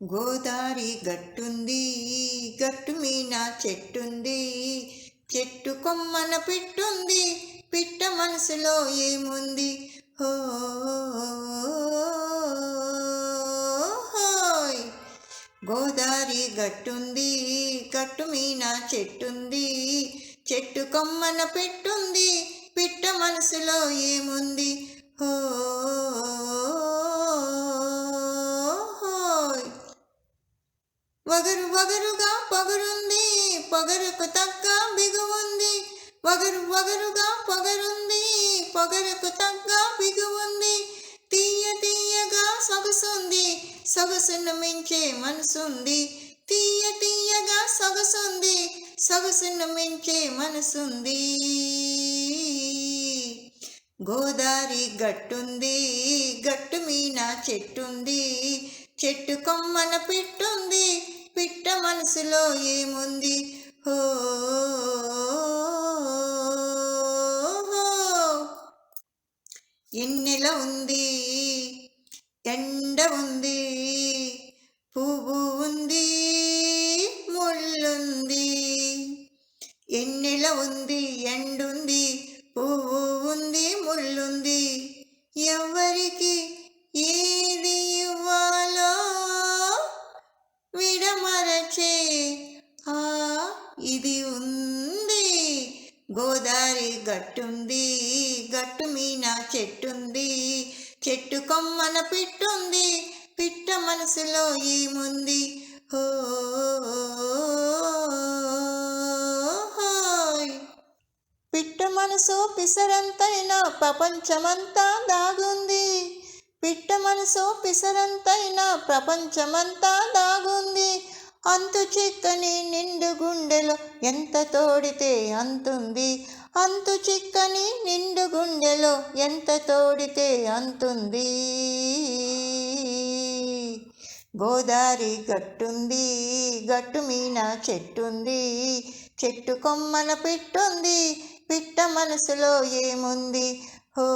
గోదారి గట్టుంది గట్టు మీన చెట్టుంది చెట్టు కొమ్మన పిట్టుంది పిట్ట మనసులో ఏముంది హో హోయ్. గోదారి గట్టుంది గట్టు మీన చెట్టుంది చెట్టు కొమ్మన పెట్టుంది వగరు వగరుగా పొగరుంది పొగరుకు తగ్గ బిగువుంది. వగరు వగరుగా పొగరుంది పొగరుకు తగ్గ బిగువుంది. తీయ తీయగా సొగసుంది సొగసును మించే మనసుంది. తీయ తీయగా సొగసుంది సొగసును మించే మనసుంది. గోదారి గట్టుంది గట్టు మీన చెట్టుంది. చెట్టు కొమ్మన పెట్టుంది. మనసులో ఏముంది హో హో. ఎన్నెల ఉంది ఎండ ఉంది పువ్వు ఉంది ముళ్ళుంది ఎన్నెల ఉంది ఎండుంది పువ్వు ఉంది ముళ్ళుంది ఎవరికి ఏది ఇవ్వాలో విడమ ఇది ఉంది. గోదారి గట్టుంది గట్టు మీన చెట్టుంది చెట్టు కొమ్మన పిట్టుంది పిట్ట మనసులో ఏముంది? హో పిట్ట మనసు పిసరంతైనా ప్రపంచమంతా దాగుంది. పిట్ట మనసు పిసరంతైనా ప్రపంచమంతా దాగుంది. అంతు చిక్కని నిండు గుండెలో ఎంత తోడితే అంతుంది? అంతు చిక్కని నిండు గుండెలో ఎంత తోడితే అంతుంది? గోదారి గట్టుంది గట్టు మీన చెట్టుంది చెట్టు కొమ్మన పిట్టుంది పిట్ట మనసులో ఏముంది? హో